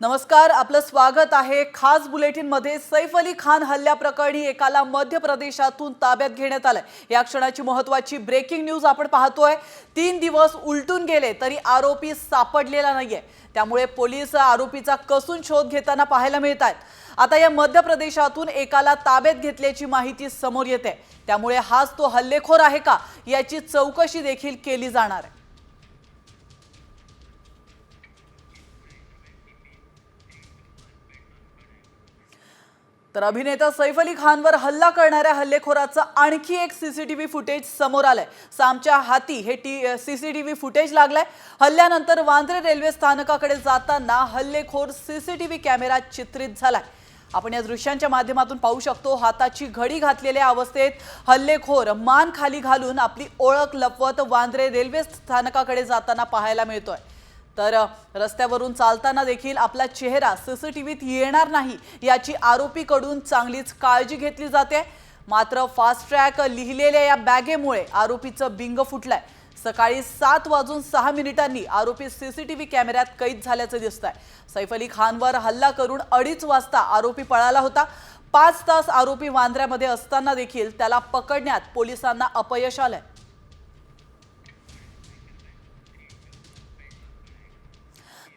नमस्कार आपलं स्वागत आहे खास बुलेटिनमध्ये. सैफ अली खान हल्ल्याप्रकरणी एकाला मध्य प्रदेशातून ताब्यात घेण्यात आलंय. या क्षणाची महत्वाची ब्रेकिंग न्यूज आपण पाहतोय. तीन दिवस उलटून गेले तरी आरोपी सापडलेला नाहीये. त्यामुळे पोलीस आरोपीचा कसून शोध घेताना पाहायला मिळत आहेत आता या मध्य प्रदेशातून एकाला ताब्यात घेतल्याची माहिती समोर येते. त्यामुळे हाच तो हल्लेखोर आहे का? याची चौकशी देखील केली जाणार आहे. तर अभिनेता सैफ अली खानवर हल्ला करणाऱ्या हल्लेखोराचं आणखी एक सीसीटीव्ही फुटेज समोर आलंय. सामच्या हाती हे टी सीसीटीव्ही फुटेज लागलंय. हल्ल्यानंतर वांद्रे रेल्वे स्थानकाकडे जाताना हल्लेखोर सीसीटीव्ही कॅमेरात चित्रित झालाय. आपण या दृश्यांच्या माध्यमातून पाहू शकतो हाताची घडी घातलेल्या अवस्थेत हल्लेखोर मान खाली घालून आपली ओळख लपवत वांद्रे रेल्वे स्थानकाकडे जाताना पाहायला मिळतोय. तर रस्त्यावरून चालताना देखील आपला चेहरा सीसीटीव्हीत येणार नाही याची आरोपीकडून चांगलीच काळजी घेतली जाते. मात्र फास्ट ट्रॅक लिहिलेल्या या बॅगेमुळे आरोपीचं बिंग फुटलंय. सकाळी सात वाजून सहा मिनिटांनी आरोपी सीसीटीव्ही कॅमेऱ्यात कैद झाल्याचं दिसत आहे सैफ अली खानवर हल्ला करून अडीच वाजता आरोपी पळाला होता. पाच तास आरोपी वांद्र्यामध्ये असताना देखील त्याला पकडण्यात पोलिसांना अपयश आलंय.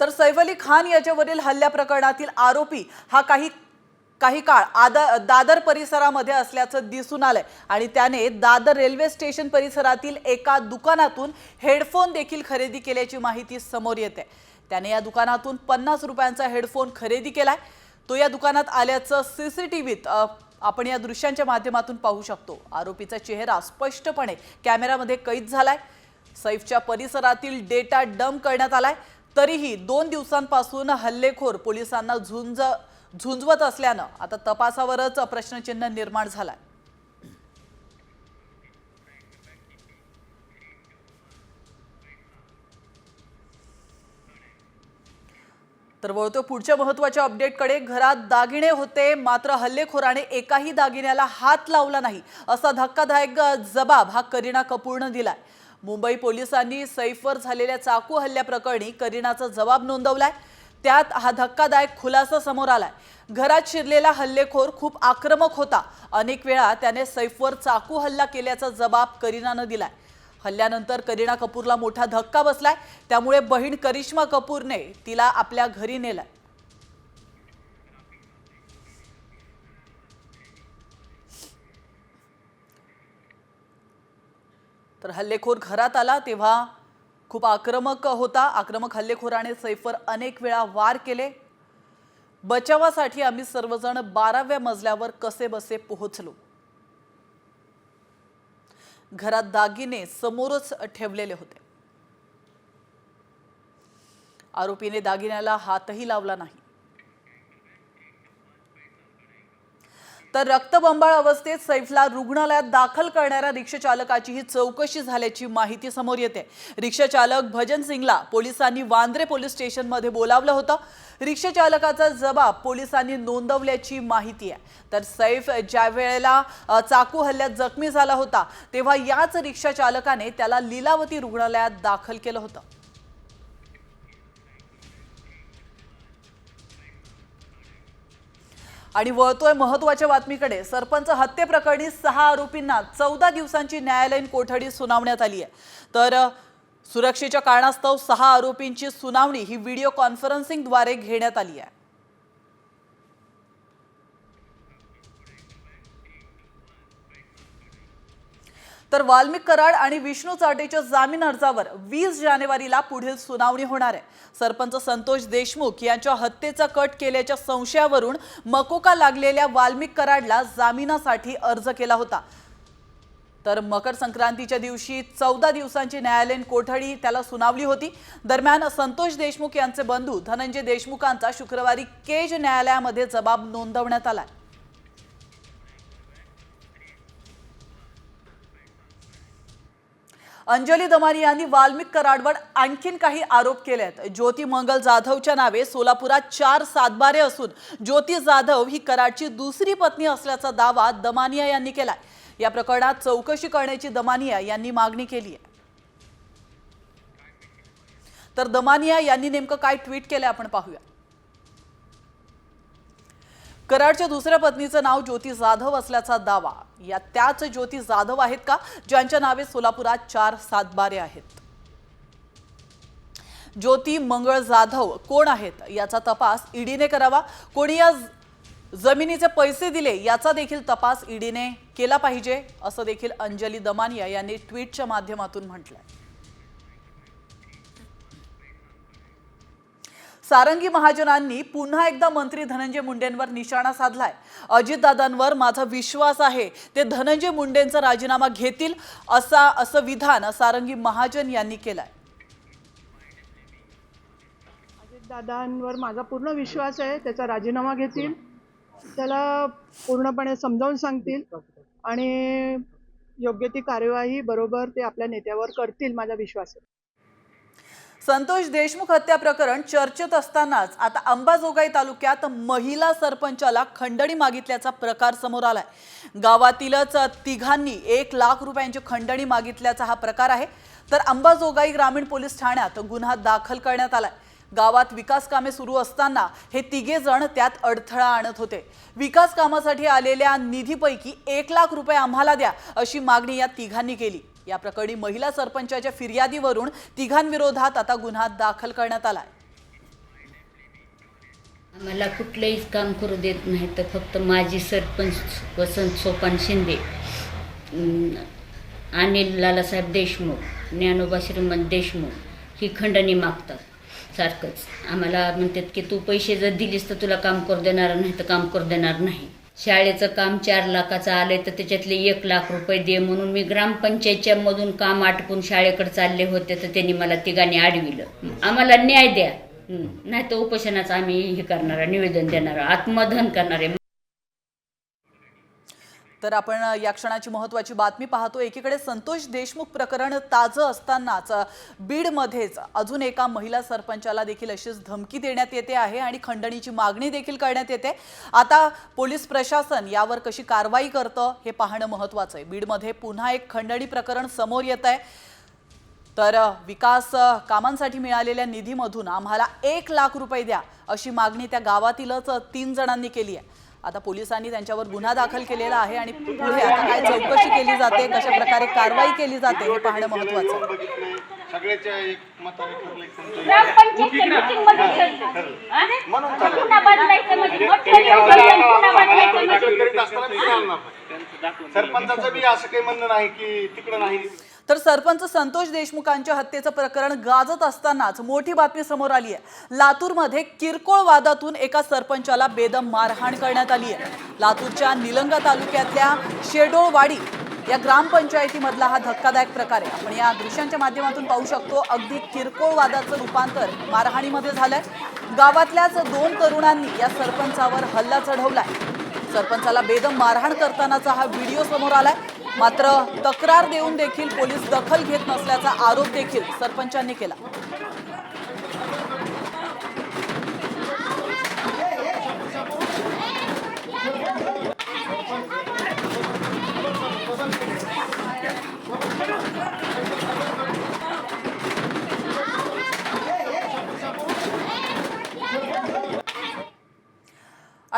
तर सैफ अली खान याच्यावरील हल्ल्या प्रकरणातील आरोपी हा काही काही काळ आदा दादर परिसरामध्ये असल्याचं दिसून आलंय. आणि त्याने दादर रेल्वे स्टेशन परिसरातील एका दुकानातून हेडफोन देखील खरेदी केल्याची माहिती समोर येते. त्याने या दुकानातून पन्नास रुपयांचा हेडफोन खरेदी केलाय. तो या दुकानात आल्याचं सी सी टी व्हीत आपण या दृश्यांच्या माध्यमातून पाहू शकतो. आरोपीचा चेहरा स्पष्टपणे कॅमेऱ्यामध्ये कैद झालाय. सैफच्या परिसरातील डेटा डंप करण्यात आलाय. तरीही दोन दिवसांपासून हल्लेखोर पोलिसांना झुंज झुंजवत असल्यानं आता तपासावरच प्रश्नचिन्ह निर्माण झालाय. तर वळतो पुढच्या महत्त्वाच्या अपडेटकडे. घरात दागिने होते मात्र हल्लेखोराने एकाही दागिन्याला हात लावला नाही असा धक्कादायक जबाब हा करीना कपूरनं दिलाय. मुंबई पोलिसांनी सैफवर झालेल्या चाकू हल्ल्याप्रकरणी करीनाचा जबाब नोंदवलाय. त्यात हा धक्कादायक खुलासा समोर आलाय. घरात शिरलेला हल्लेखोर खूप आक्रमक होता. अनेक वेळा त्याने सैफवर चाकू हल्ला केल्याचा जबाब करीनानं दिलाय. हल्ल्यानंतर करीना कपूरला मोठा धक्का बसलाय. त्यामुळे बहीण करिश्मा कपूरने तिला आपल्या घरी नेलाय. तर हल्लेखोर घरात आला तेव्हा खूप आक्रमक होता. आक्रमक हल्लेखोराने सैफवर अनेक वेळा वार केले. बचावासाठी आम्ही सर्वजण बाराव्या मजल्यावर कसे बसे पोहोचलो. घरात दागिने समोरच ठेवलेले होते. आरोपीने दागिन्याला हातही लावला नाही. तर रक्तबंबाळ अवस्थेत सैफला रुग्णालयात दाखल करणाऱ्या रिक्षाचालकाचीही ही चौकशी झाल्याची माहिती समोर येते. रिक्षाचालक भजन सिंगला पोलिसांनी वांद्रे पोलीस स्टेशनमध्ये बोलावलं होतं. रिक्षाचालकाचा जबाब पोलिसांनी नोंदवल्याची माहिती आहे. तर सैफ ज्या वेळेला चाकू हल्ल्यात जखमी झाला होता तेव्हा याच रिक्षाचालकाने त्याला लीलावती रुग्णालयात दाखल केलं होतं. आणि वळतोय महत्त्वाच्या बातमीकडे. सरपंच हत्येप्रकरणी सहा आरोपींना चौदा दिवसांची न्यायालयीन कोठडी सुनावण्यात आली आहे तर सुरक्षेच्या कारणास्तव सहा आरोपींची सुनावणी ही व्हिडिओ कॉन्फरन्सिंगद्वारे घेण्यात आली आहे तर वाल्मिक कराड आणि विष्णू चाटेच्या जामीन अर्जावर वीस जानेवारीला पुढील सुनावणी होणार आहे. सरपंच संतोष देशमुख यांच्या हत्येचा कट केल्याच्या संशयावरून मकोका लागलेल्या वाल्मिक कराडला जामिनासाठी अर्ज केला होता. तर मकर संक्रांतीच्या दिवशी चौदा दिवसांची न्यायालयीन कोठडी त्याला सुनावली होती. दरम्यान संतोष देशमुख यांचे बंधू धनंजय देशमुखांचा शुक्रवारी केज न्यायालयामध्ये जबाब नोंदवण्यात आला अंजली दमानी यांनी वाल्मिक कराडवर आणखीन काही आरोप केले आहेत ज्योती मंगल जाधवच्या नावे सोलापुरात चार सातबारे असून ज्योती जाधव ही कराडची दुसरी पत्नी असल्याचा दावा दमानिया यांनी केलाय. या प्रकरणात चौकशी करण्याची दमानिया यांनी मागणी केली आहे तर दमानिया यांनी नेमकं काय ट्विट केलं आपण पाहूया. कराडच्या दुसऱ्या पत्नीचं नाव ज्योती जाधव असल्याचा दावा. या त्याच ज्योती जाधव आहेत का? ज्यांच्या नावे सोलापुरात चार सातबारे आहेत. ज्योती मंगळ जाधव कोण आहेत? याचा तपास ईडीने करावा. कोणी या जमिनीचे पैसे दिले याचा देखील तपास ईडीने केला पाहिजे असं देखील अंजली दमानिया यांनी ट्विटच्या माध्यमातून म्हटलंय. सारंगी महाजनांनी पुन्हा एकदा मंत्री धनंजय मुंडेंवर निशाणा साधलाय. अजितदादांवर माझा विश्वास आहे ते धनंजय मुंडेंचा राजीनामा घेतील असा असं विधान सारंगी महाजन यांनी केलंय. अजितदादांवर माझा पूर्ण विश्वास आहे त्याचा राजीनामा घेतील. त्याला पूर्णपणे समजावून सांगतील आणि योग्य ती कार्यवाही बरोबर ते आपल्या नेत्यावर करतील माझा विश्वास आहे. संतोष देशमुख हत्या प्रकरण चर्चेत असतानाच आता अंबाजोगाई तालुक्यात महिला सरपंचाला खंडणी मागितल्याचा प्रकार समोर आलाय. गावातीलच तिघांनी एक लाख रुपयांची खंडणी मागितल्याचा हा प्रकार आहे. तर अंबाजोगाई ग्रामीण पोलीस ठाण्यात गुन्हा दाखल करण्यात आलाय. गावात विकास कामे सुरू असताना हे तिघे जण त्यात अडथळा आणत होते. विकास कामासाठी आलेल्या निधीपैकी एक लाख रुपये आम्हाला द्या अशी मागणी या तिघांनी केली. या प्रकरणी महिला सरपंचाच्या फिर्यादीवरून तिघांविरोधात आता गुन्हा दाखल करण्यात आला आम्हाला कुठलंही काम करू देत नाही तर फक्त माझी सरपंच वसंत सोपान शिंदे अनिल लालासाहेब देशमुख ज्ञानोबा श्रीमंत देशमुख ही खंडणी मागतात सारखंच. आम्हाला म्हणतात की तू पैसे जर दिलीस तर तुला काम करू देणार नाही तर काम करू देणार नाही. शाळेचं काम चार लाखाचं आलंय तर त्याच्यातले एक लाख रुपये दे म्हणून मी ग्रामपंचायतच्या मधून काम आटपून शाळेकडे चालले होते तर त्यांनी मला तिघांनी अडविलं. आम्हाला न्याय द्या. नाही तर उपोषणाचं आम्ही हे करणार निवेदन देणार आत्मधन करणार आहे. तर आपण या क्षणाची महत्वाची बातमी पाहतो. एकीकडे संतोष देशमुख प्रकरण ताजं असतानाच बीडमध्येच अजून एका महिला सरपंचाला देखील अशीच धमकी देण्यात येते आहे आणि खंडणीची मागणी देखील करण्यात येते. आता पोलीस प्रशासन यावर कशी कारवाई करतं हे पाहणं महत्वाचं आहे. बीडमध्ये पुन्हा एक खंडणी प्रकरण समोर येत आहे. तर विकास कामांसाठी मिळालेल्या निधीमधून आम्हाला एक लाख रुपये द्या अशी मागणी त्या गावातीलच तीन जणांनी केली आहे. आता पोलिसांनी त्यांच्यावर गुन्हा दाखल केलेला आहे आणि पुढे आता काय चौकशी केली जाते कशा प्रकारे कारवाई केली जाते हे पाहणं महत्वाचं. हा? म्हणजे म्हणजे. सरपंचाचं बी असं काही म्हणणं नाही की तिकडं नाही. तर सरपंच संतोष देशमुखांच्या हत्येचं प्रकरण गाजत असतानाच मोठी बातमी समोर आली आहे लातूरमध्ये किरकोळ वादातून एका सरपंचाला बेदम मारहाण करण्यात आली आहे लातूरच्या निलंगा तालुक्यातल्या शेडोळवाडी या ग्रामपंचायतीमधला हा धक्कादायक प्रकार आहे. आपण या दृश्यांच्या माध्यमातून पाहू शकतो अगदी किरकोळ वादाचं रूपांतर मारहाणीमध्ये झालंय. गावातल्याच दोन तरुणांनी या सरपंचावर हल्ला चढवलाय. सरपंचाला बेदम मारहाण करतानाचा हा व्हिडिओ समोर आलाय. मात्र तक्रार देऊन देखील पोलीस दखल घेत नसल्याचा आरोप देखील सरपंचांनी केला.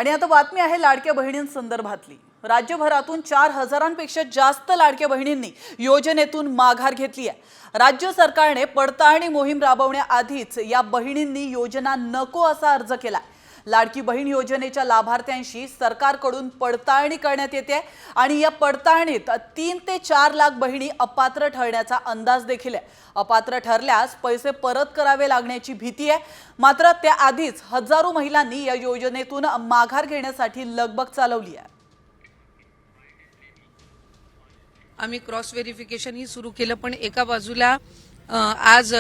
आणि आता बातमी आहे लाडक्या बहिणींसंदर्भातली राज्यभरातून चार हजारांपेक्षा जास्त लाडक्या बहिणींनी योजनेतून माघार घेतली आहे. राज्य सरकारने पडताळणी मोहीम राबवण्याआधीच या बहिणींनी योजना नको असा अर्ज केला. लाडकी बहीण योजनेच्या लाभार्थ्यांशी सरकारकडून पडताळणी करण्यात येते आणि या पडताळणीत तीन ते चार लाख बहिणी अपात्र ठरण्याचा अंदाज देखील आहे. अपात्र ठरल्यास पैसे परत करावे लागण्याची भीती आहे. मात्र त्याआधीच हजारो महिलांनी या योजनेतून माघार घेण्यासाठी लगबग चालवली आहे. आम्ही क्रॉस व्हेरिफिकेशनही सुरू केलं पण एका बाजूला आज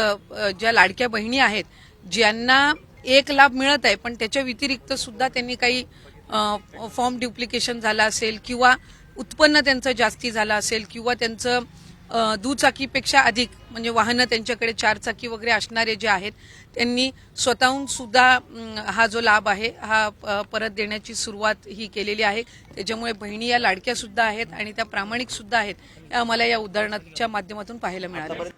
ज्या लाडक्या बहिणी आहेत ज्यांना एक लाभ मिळत आहे पण त्याच्या व्यतिरिक्त सुद्धा त्यांनी काही फॉर्म ड्युप्लिकेशन झालं असेल किंवा उत्पन्न त्यांचं जास्ती झालं असेल किंवा त्यांचं दुचाकीपेक्षा अधिक म्हणजे वाहनं त्यांच्याकडे चारचाकी वगैरे असणारे जे आहेत त्यांनी स्वतःहून सुद्धा हा जो लाभ आहे हा परत देण्याची सुरुवात ही केलेली आहे. त्याच्यामुळे बहिणी या लाडक्या सुद्धा आहेत आणि त्या प्रामाणिक सुद्धा आहेत या आम्हाला या उदाहरणाच्या माध्यमातून पाहायला मिळालं.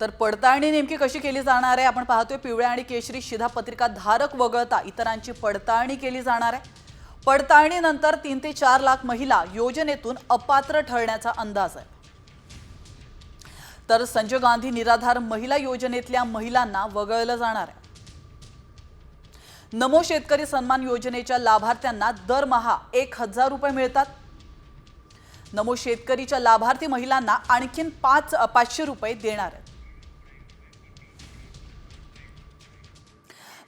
तर पडताळणी नेमकी कशी केली जाणार आहे? आपण पाहतोय पिवळ्या आणि केशरी शिधापत्रिका धारक वगळता इतरांची पडताळणी केली जाणार आहे. पडताळणीनंतर तीन ते चार लाख महिला योजनेतून अपात्र ठरण्याचा अंदाज आहे. तर संजय गांधी निराधार महिला योजनेतल्या महिलांना वगळलं जाणार आहे. नमो शेतकरी सन्मान योजनेच्या लाभार्थ्यांना दरमहा एक हजार रुपये मिळतात. नमो शेतकरीच्या लाभार्थी महिलांना आणखीन पाच पाचशे रुपये देणार आहेत.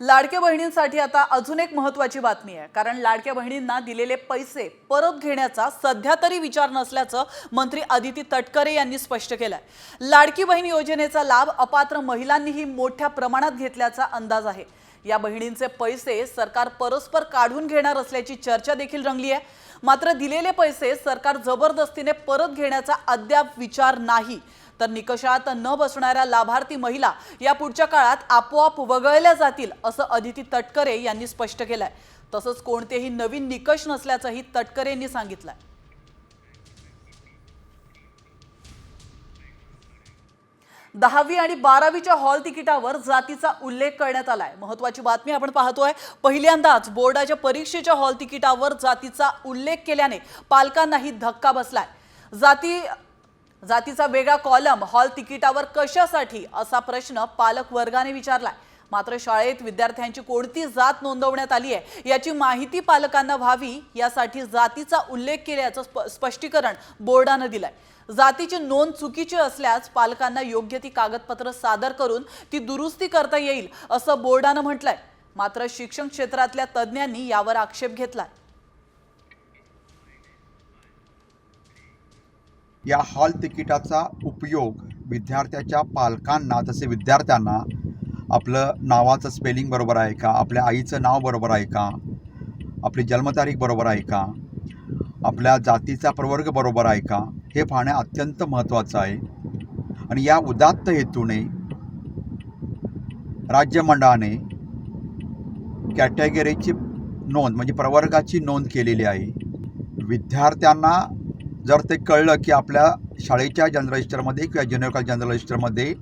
लाडक्या बहिणींसाठी आता अजून एक महत्वाची बातमी आहे. कारण लाडक्या बहिणींना दिलेले पैसे परत घेण्याचा सध्या तरी विचार नसल्याचं मंत्री अदिती तटकरे यांनी स्पष्ट केलंय. लाडकी बहीण योजनेचा लाभ अपात्र महिलांनीही मोठ्या प्रमाणात घेतल्याचा अंदाज आहे. या बहिणींचे पैसे सरकार परस्पर काढून घेणार असल्याची चर्चा देखील रंगली आहे. मात्र दिलेले पैसे सरकार जबरदस्तीने परत घेण्याचा अद्याप विचार नाही. तर निकषात न बसणाऱ्या लाभार्थी महिला या पुढच्या काळात आपोआप वगळल्या जातील असं अदिती तटकरे यांनी स्पष्ट केलंय. तसंच कोणतेही नवीन निकष नसल्याचंही तटकरे यांनी सांगितलंय. दहावी आणि बारावीच्या हॉल तिकिटावर जातीचा उल्लेख करण्यात आलाय. महत्वाची बातमी आपण पाहतोय पहिल्यांदाच बोर्डाच्या परीक्षेच्या हॉल तिकिटावर जातीचा उल्लेख केल्याने पालकांनाही धक्का बसलाय. जाती जातीचा वेगळा कॉलम हॉल तिकिटावर कशासाठी असा प्रश्न पालक वर्गाने विचारलाय. मात्र शाळेत विद्यार्थ्यांची कोणती जात नोंदवण्यात आली आहे याची माहिती पालकांना व्हावी यासाठी जातीचा उल्लेख केल्याचं स्प- स्पष्टीकरण बोर्डानं दिलंय. जातीची नोंद चुकीची असल्यास पालकांना योग्य ती कागदपत्र सादर करून ती दुरुस्ती करता येईल असं बोर्डानं म्हटलंय. मात्र शिक्षण क्षेत्रातल्या तज्ज्ञांनी यावर आक्षेप घेतलाय. या हॉल तिकिटाचा उपयोग विद्यार्थ्याच्या पालकांना तसे विद्यार्थ्यांना आपलं नावाचं स्पेलिंग बरोबर आहे का आपल्या आईचं नाव बरोबर आहे का आपली जन्मतारीख बरोबर आहे का आपल्या जातीचा प्रवर्ग बरोबर आहे का हे पाहणं अत्यंत महत्त्वाचं आहे. आणि या उदात्त हेतूने राज्यमंडळाने कॅटेगरीची नोंद म्हणजे प्रवर्गाची नोंद केलेली आहे. विद्यार्थ्यांना जर ते कळलं की आपल्या शाळेच्या जनरल रजिस्टरमध्ये किंवा ज्युनियर कॉलेज जनरल रजिस्टरमध्ये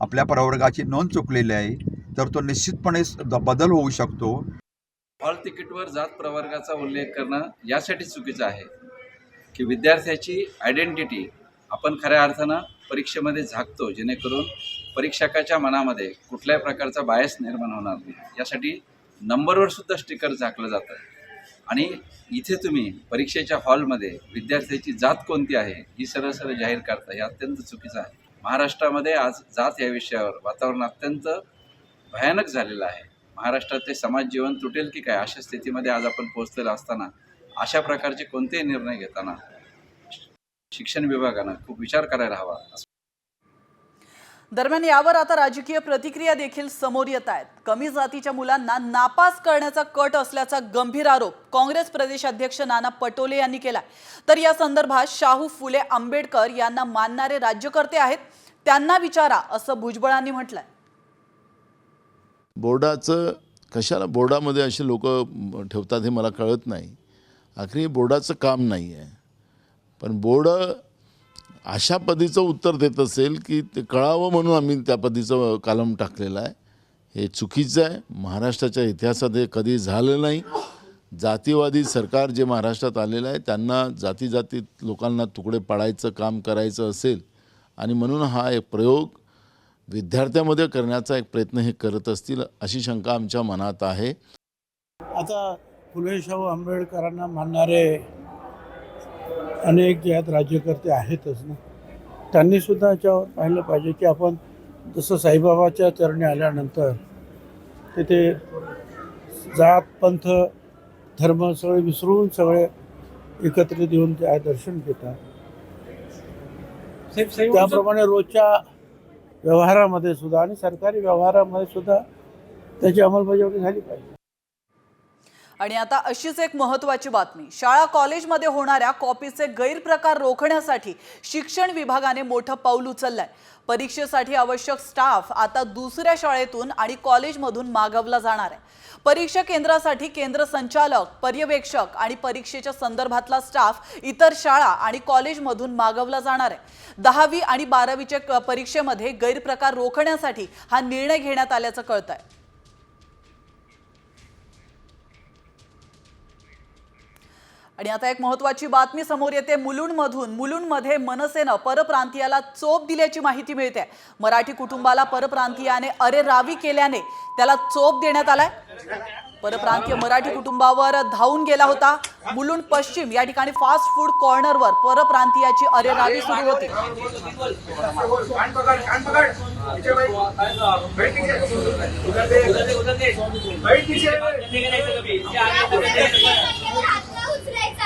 आपल्या प्रवर्गाची नोंद चुकलेली आहे तर तो निश्चितपणे बदल होऊ शकतो. हॉल तिकीटवर जात प्रवर्गाचा उल्लेख करणं यासाठी चुकीचं आहे की विद्यार्थ्याची आयडेंटिटी आपण खऱ्या अर्थानं परीक्षेमध्ये झाकतो जेणेकरून परीक्षकाच्या मनामध्ये कुठल्याही प्रकारचा बायस निर्माण होणार नाही. यासाठी नंबरवर सुद्धा स्टिकर झाकलं जातं. आणि इथे तुम्ही परीक्षेच्या हॉलमध्ये विद्यार्थ्याची जात कोणती आहे ही सरळ सरळ जाहीर करता हे अत्यंत चुकीचं आहे. महाराष्ट्रामध्ये आज जात या विषयावर वातावरण अत्यंत भयानक झालेलं आहे. महाराष्ट्रातले समाज जीवन तुटेल की काय अशा स्थितीमध्ये आज आपण पोहोचलेलो असताना अशा प्रकारचे कोणतेही निर्णय घेताना शिक्षण विभागानं खूप विचार करायला हवा. असं दरम्यान यावर आता राजकीय प्रतिक्रिया देखील समोर येत आहेत. कमी जातीच्या मुलांना नापास करण्याचा कट असल्याचा गंभीर आरोप काँग्रेस प्रदेशाध्यक्ष नाना पटोले यांनी केला तर या संदर्भात शाहू फुले आंबेडकर यांना मानणारे राज्यकर्ते आहेत. त्यांना विचारा असं भुजबळांनी म्हटलंय. बोर्डाचं कशाला बोर्डामध्ये असे लोक ठेवतात हे मला कळत नाही. आखरी बोर्डाचं काम नाही आहे पण बोर्ड अशा पदीचं उत्तर देत असेल की ते कळावं म्हणून आम्ही त्या पदीचं कालम टाकलेलं आहे. हे चुकीचं आहे. महाराष्ट्राच्या इतिहासात हे कधी झालं नाही. जातीवादी सरकार जे महाराष्ट्रात आलेलं आहे त्यांना जाती जातीत लोकांना तुकडे पाडायचं काम करायचं असेल आणि म्हणून हा एक प्रयोग विद्यार्थ्यामध्ये करण्याचा एक प्रयत्न हे करत असतील अशी शंका आमच्या मनात आहे. आता फुले शाहू आंबेडकरांना मानणारे अनेक जे आहेत राज्यकर्ते आहेतच ना. त्यांनी सुद्धा याच्यावर पाहिलं पाहिजे की आपण जसं साईबाबाच्या चरणी आल्यानंतर तिथे जात पंथ धर्म सगळे विसरून सगळे एकत्रित येऊन ते दर्शन घेतात. त्याप्रमाणे रोजच्या व्यवहारामध्ये सुद्धा आणि सरकारी व्यवहारामध्ये सुद्धा त्याची अंमलबजावणी झाली पाहिजे. आणि आता अशीच एक महत्वाची बातमी. शाळा कॉलेजमध्ये होणाऱ्या कॉपीचे गैरप्रकार रोखण्यासाठी शिक्षण विभागाने मोठं पाऊल उचललंय. परीक्षेसाठी आवश्यक स्टाफ आता दुसऱ्या शाळेतून आणि कॉलेजमधून मागवला जाणार आहे. परीक्षा केंद्रासाठी केंद्र संचालक पर्यवेक्षक आणि परीक्षेच्या संदर्भातला स्टाफ इतर शाळा आणि कॉलेजमधून मागवला जाणार आहे. दहावी आणि बारावीच्या परीक्षेमध्ये गैरप्रकार रोखण्यासाठी हा निर्णय घेण्यात आल्याचं कळत आहे आणि आता एक महत्वाची बातमी समोर येते मुलुंडमधून. मुलुंडमध्ये मनसेनं परप्रांतीयाला चोप दिल्याची माहिती मिळते. मराठी कुटुंबाला परप्रांतीयाने अरे रावी केल्याने त्याला चोप देण्यात आलाय. परप्रांतीय मराठी कुटुंबावर धावून गेला होता. मुलुंड पश्चिम या ठिकाणी फास्ट फूड कॉर्नरवर परप्रांतीयाची अरे रावी सुरू होती.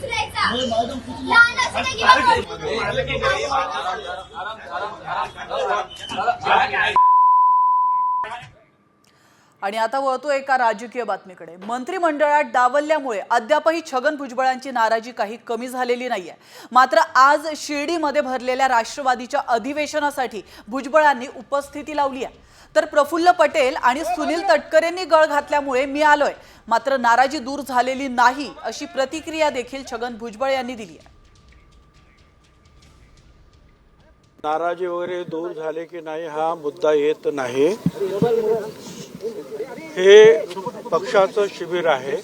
उचलायचा लहान असू दे किंवा मोठं असू दे. आणि आता वळतो एका राजकीय बातमीकडे. मंत्रिमंडळात डावलल्यामुळे अद्यापही छगन भुजबळांची नाराजी काही कमी झालेली नाहीये. मात्र आज शिर्डीमध्ये भरलेल्या राष्ट्रवादीच्या अधिवेशनासाठी भुजबळांनी उपस्थिती लावली आहे तर प्रफुल्ल पटेल आणि सुनील तटकरेंनी गळ घातल्यामुळे मी आलोय. मात्र नाराजी दूर झालेली नाही अशी प्रतिक्रिया देखील छगन भुजबळ यांनी दिली आहे नाराजी वगैरे दूर झाले की नाही हा मुद्दा येत नाही. हे पक्षाचं शिबिर आहे.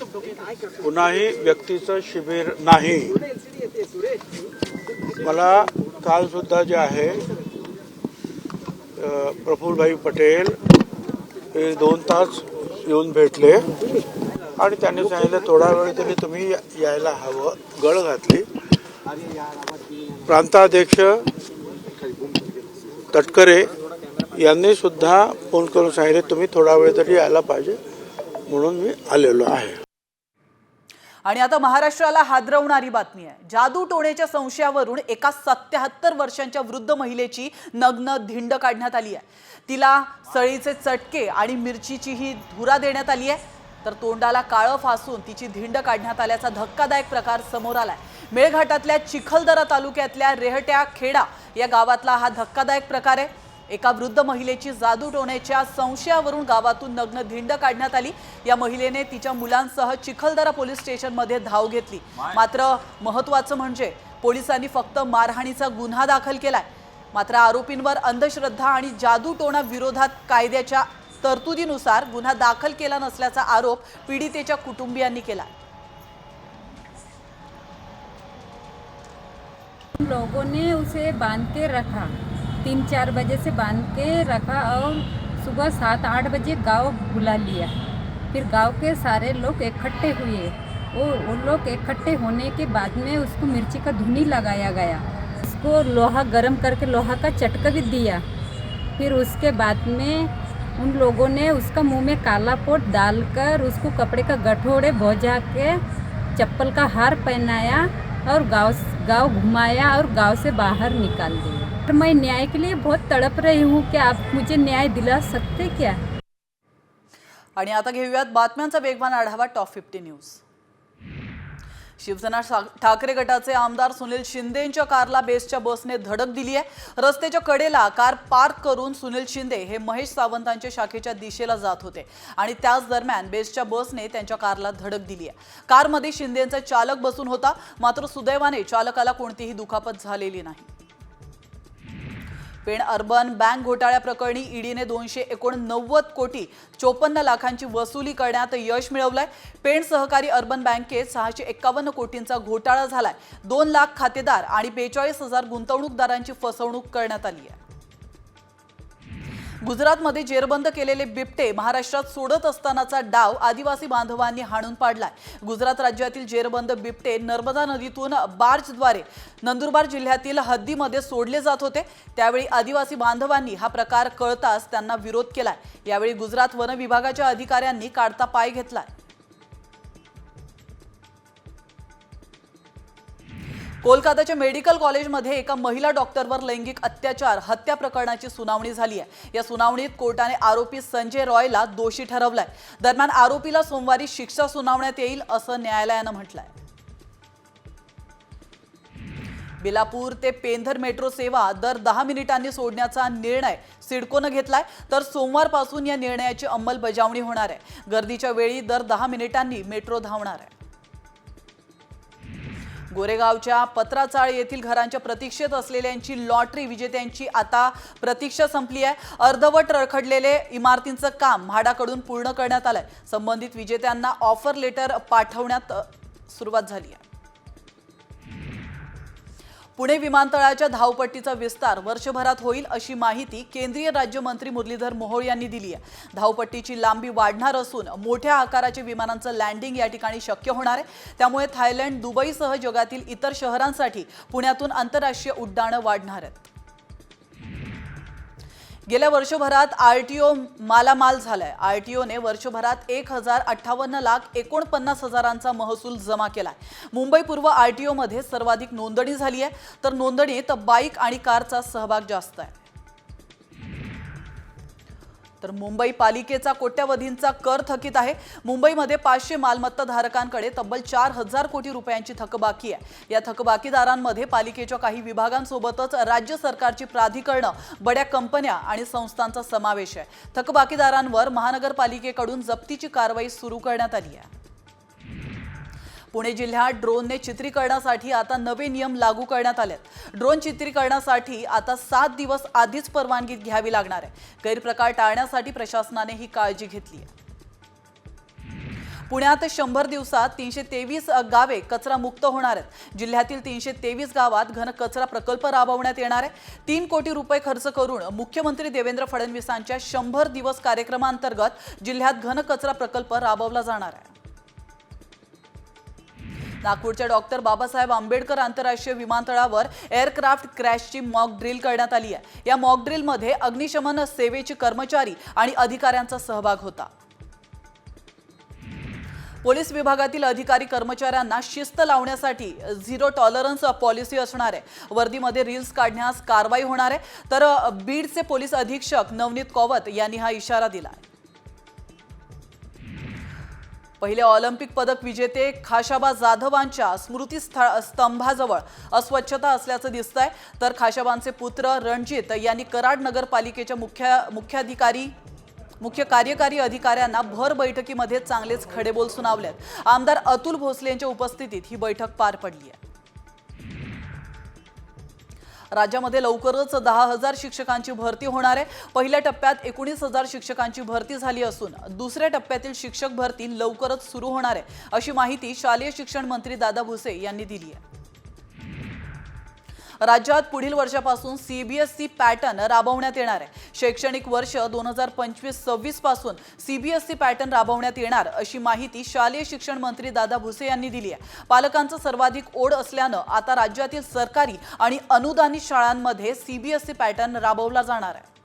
कुणाही व्यक्तीचं शिबिर नाही. मला काल सुद्धा जे आहे प्रफुलभाई प्रफुल्लभाई पटेल हे दोन तास येऊन भेटले आणि त्यांनी सांगितलं थोडा वेळ तरी तुम्ही यायला हवं. गळ घातली. प्रांताध्यक्ष तटकरे यांनी सुद्धा फोन करून सांगितले तुम्ही थोडा वेळ तरी यायला पाहिजे. म्हणून मी आलेलो आहे. आणि आता महाराष्ट्राला हादरवणारी बातमी आहे. जादू टोण्याच्या संशयावरून एका सत्याहत्तर वर्षांच्या वृद्ध महिलेची नग्न धिंड काढण्यात आली आहे. तिला सळीचे चटके आणि मिरचीचीही धुरा देण्यात आली आहे. तर तोंडाला काळं फासून तिची धिंड काढण्यात आल्याचा धक्कादायक प्रकार समोर आलाय. मेळघाटातल्या चिखलदरा तालुक्यातल्या रेहट्या खेडा या गावातला हा धक्कादायक प्रकार आहे. एका वृद्ध महिलेची जादू टोण्याच्या संशयावरून गावातून नग्न धिंड काढण्यात आली. या महिलेने तिच्या मुलांसह चिखलदरा पोलीस स्टेशनमध्ये धाव घेतली. मात्र महत्वाचं म्हणजे पोलिसांनी फक्त मारहाणीचा गुन्हा दाखल केलाय. मात्र आरोपींवर अंधश्रद्धा आणि जादू टोणा विरोधात कायद्याच्या तरतुदीनुसार गुन्हा दाखल केला नसल्याचा आरोप पीडितेच्या कुटुंबियांनी केला. लोगों ने उसे बांध के रखा. तीन चार बजे से बाँध के रखा और सुबह सात आठ बजे गाँव बुला लिया। फिर गाँव के सारे लोग इकट्ठे हुए वो वो लोग इकट्ठे होने के बाद में उसको मिर्ची का धुनी लगाया गया। उसको लोहा गर्म करके लोहा का चटका भी दिया। फिर उसके बाद में उन लोगों ने उसका मुँह में काला पोट डालकर उसको कपड़े का गठोड़े, भोजा के चप्पल का हार पहनाया और गाँव गाँव घुमाया और गाँव से बाहर निकाल दिया। पर मैं न्याय के लिए बहुत तड़प रही हूँ। कि आप मुझे न्याय दिला सकते क्या? आणि आता घेऊयात बातम्यांचा वेगवान आढावा top fifty news. Shivsena Thackeray गटाचे आमदार सुनील शिंदेच्या कारला बेस्टच्या बसने धडक दिली आहे. रस्त्याच्या कडेला कार पार्क करून सुनील शिंदे हे महेश सावंतांच्या शाखेच्या दिशेला जात होते. आणि त्याच दरम्यान बेस्टच्या बसने त्यांच्या कारला धडक दिली आहे. कारमध्ये शिंदेचा चालक बसून होता. मात्र सुदैवाने चालकाला कोणतीही दुखापत झालेली नाही. पेण अर्बन बँक घोटाळ्याप्रकरणी ईडीने दोनशे एकोणनव्वद कोटी चोपन्न लाखांची वसुली करण्यात यश मिळवलंय. पेण सहकारी अर्बन बँकेत सहाशे एक्कावन्न कोटींचा घोटाळा झालाय. दोन लाख खातेदार आणि बेचाळीस हजार गुंतवणूकदारांची फसवणूक करण्यात आली आहे गुजरातमध्ये जेरबंद केलेले बिबटे महाराष्ट्रात सोडत असतानाचा डाव आदिवासी बांधवांनी हाणून पाडलाय. गुजरात राज्यातील जेरबंद बिबटे नर्मदा नदीतून बार्जद्वारे नंदुरबार जिल्ह्यातील हद्दीमध्ये सोडले जात होते. त्यावेळी आदिवासी बांधवांनी हा प्रकार कळताच त्यांना विरोध केलाय. यावेळी गुजरात वन विभागाच्या अधिकाऱ्यांनी काढता पाय घेतलाय. कोलकाताच्या मेडिकल कॉलेजमध्ये एका महिला डॉक्टरवर लैंगिक अत्याचार हत्या प्रकरणाची सुनावणी झाली आहे. या सुनावणीत कोर्टाने आरोपी संजय रॉयला दोषी ठरवलाय. दरम्यान आरोपीला सोमवारी शिक्षा सुनावण्यात येईल असं न्यायालयानं म्हटलंय. बिलापूर ते पेंधर मेट्रो सेवा दर दहा मिनिटांनी सोडण्याचा निर्णय सिडकोनं घेतलाय. तर सोमवारपासून या निर्णयाची अंमलबजावणी होणार आहे. गर्दीच्या वेळी दर दहा मिनिटांनी मेट्रो धावणार आहे. गोरेगावच्या पत्राचाळ येथील घरांच्या प्रतीक्षेत असलेल्यांची लॉटरी विजेत्यांची आता प्रतीक्षा संपली आहे. अर्धवट रखडलेले इमारतींचं काम म्हाडाकडून पूर्ण करण्यात आलंय. संबंधित विजेत्यांना ऑफर लेटर पाठवण्यात सुरुवात झाली आहे. पुणे विमानतळाच्या धावपट्टीचा विस्तार वर्षभरात होईल अशी माहिती केंद्रीय राज्यमंत्री मुरलीधर मोहोळ यांनी दिली आहे. धावपट्टीची लांबी वाढणार असून मोठ्या आकाराच्या विमानांचं लँडिंग या ठिकाणी शक्य होणार आहे. त्यामुळे थायलंड दुबईसह जगातील इतर शहरांसाठी पुण्यातून आंतरराष्ट्रीय उड्डाणं वाढणार आहेत. गेल्या वर्षभरात आर टी ओ मालामाल झालाय. ओने वर्षभरात एक हजार अठ्ठावन्न लाख एकोणपन्नास हजारांचा महसूल जमा केलाय. मुंबई पूर्व आर टी ओमध्ये सर्वाधिक नोंदणी झाली आहे. तर नोंदणीत बाईक आणि कारचा सहभाग जास्त आहे. तर मुंबई पालिकेचा कोट्यवधींचा कर थकीत आहे. मुंबईमध्ये पाचशे मालमत्ता धारकांकडे तब्बल चार हजार कोटी रुपयांची थकबाकी आहे. या थकबाकीदारांमध्ये पालिकेच्या काही विभागांसोबतच राज्य सरकारची प्राधिकरणं बड्या कंपन्या आणि संस्थांचा समावेश आहे. थकबाकीदारांवर महानगरपालिकेकडून जप्तीची कारवाई सुरू करण्यात आली आहे. पुणे जिल्ह्यात ड्रोनने चित्रीकरणासाठी आता नवे नियम लागू करण्यात आले ड्रोन चित्रीकरणासाठी आता सात दिवस आधीच परवानगी घ्यावी लागणार आहे. गैरप्रकार टाळण्यासाठी प्रशासनाने ही काळजी घेतली आहे. पुण्यात शंभर दिवसात तीनशे तेवीस गावे कचरा मुक्त होणार आहेत. जिल्ह्यातील तीनशे तेवीस गावात घन कचरा प्रकल्प राबवण्यात येणार आहे. तीन कोटी रुपये खर्च करून मुख्यमंत्री देवेंद्र फडणवीसांच्या शंभर दिवस कार्यक्रमांतर्गत जिल्ह्यात घन कचरा प्रकल्प राबवला जाणार आहे. नागपूरच्या डॉक्टर बाबासाहेब आंबेडकर आंतरराष्ट्रीय विमानतळावर एअरक्राफ्ट क्रॅशची मॉक ड्रिल करण्यात आली आहे. या मॉक ड्रिलमध्ये अग्निशमन सेवेचे कर्मचारी आणि अधिकाऱ्यांचा सहभाग होता. पोलीस विभागातील अधिकारी कर्मचाऱ्यांना शिस्त लावण्यासाठी झिरो टॉलरन्स पॉलिसी असणार आहे. वर्दीमध्ये रील्स काढण्यास कारवाई होणार आहे. तर बीडचे पोलीस अधीक्षक नवनीत कौवत यांनी हा इशारा दिला आहे पहिले ऑलिम्पिक पदक विजेते खाशाबा जाधवांच्या स्मृतीस्थळ स्तंभाजवळ अस्वच्छता असल्याचं दिसतंय. तर खाशाबांचे पुत्र रणजित यांनी कराड नगरपालिकेच्या मुख्य मुख्याधिकारी मुख्य कार्यकारी अधिकाऱ्यांना भर बैठकीमध्ये चांगलेच खडेबोल सुनावलेत. आमदार अतुल भोसले यांच्या उपस्थितीत ही बैठक पार पडली आहे राज्यामध्ये लवकरच दहा हजार शिक्षकांची भरती होणार आहे. पहिल्या टप्प्यात एकोणीस हजार शिक्षकांची भरती झाली असून दुसऱ्या टप्प्यातील शिक्षक भरती लवकरच सुरू होणार आहे अशी माहिती शालेय शिक्षण मंत्री दादा भुसे यांनी दिली आहे. राज्यात पुढील वर्षापासून सीबीएसई पॅटर्न राबवण्यात येणार आहे. शैक्षणिक वर्ष दोन हजार पंचवीस सव्वीसपासून सीबीएसई पॅटर्न राबवण्यात येणार अशी माहिती शालेय शिक्षण मंत्री दादा भुसे यांनी दिली आहे. पालकांचं सर्वाधिक ओढ असल्यानं आता राज्यातील सरकारी आणि अनुदानित शाळांमध्ये सीबीएसई पॅटर्न राबवला जाणार आहे.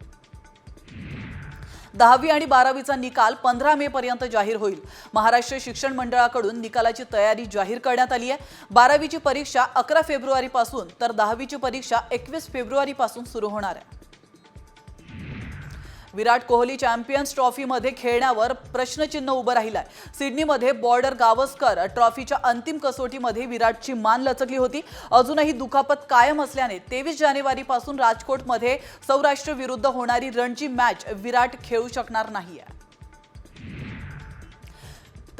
दहावी आणि बारावीचा निकाल पंधरा मे पर्यंत जाहीर होईल. महाराष्ट्र शिक्षण मंडळाकडून निकालाची तयारी जाहीर करण्यात आली आहे. बारावीची परीक्षा अकरा फेब्रुवारीपासून तर दहावीची परीक्षा एकवीस फेब्रुवारीपासून सुरू होणार आहे. विराट कोहली चॅम्पियन्स ट्रॉफीमध्ये खेळण्यावर प्रश्नचिन्ह उभं राहिलंय. सिडनीमध्ये बॉर्डर गावस्कर ट्रॉफीच्या अंतिम कसोटीमध्ये विराटची मान लचकली होती. अजूनही दुखापत कायम असल्याने तेवीस जानेवारीपासून राजकोटमध्ये सौराष्ट्र विरुद्ध होणारी रणजी मॅच विराट खेळू शकणार नाहीये.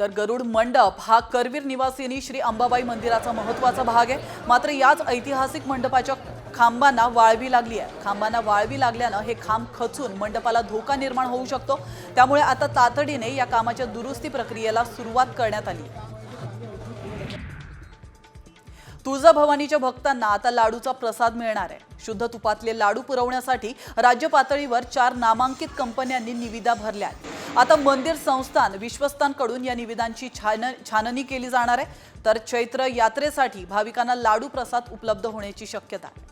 तर गरुड मंडप हा करवीर निवासिनी श्री अंबाबाई मंदिराचा महत्त्वाचा भाग आहे. मात्र याच ऐतिहासिक मंडपाच्या खांबांना वाळवी लागली आहे. खांबांना वाळवी लागल्यानं हे खांब खचून मंडपाला धोका निर्माण होऊ शकतो. त्यामुळे आता तातडीने या कामाच्या दुरुस्ती प्रक्रियेला सुरुवात करण्यात आली. आहे तुळजाभवानीच्या भक्तांना आता लाडूचा प्रसाद मिळणार आहे. शुद्ध तुपातले लाडू पुरवण्यासाठी राज्य पातळीवर चार नामांकित कंपन्यांनी निविदा भरल्या आहेत. आता मंदिर संस्थान विश्वस्तांकडून या निविदांची छान छाननी केली जाणार आहे. तर चैत्र यात्रेसाठी भाविकांना लाडू प्रसाद उपलब्ध होण्याची शक्यता आहे.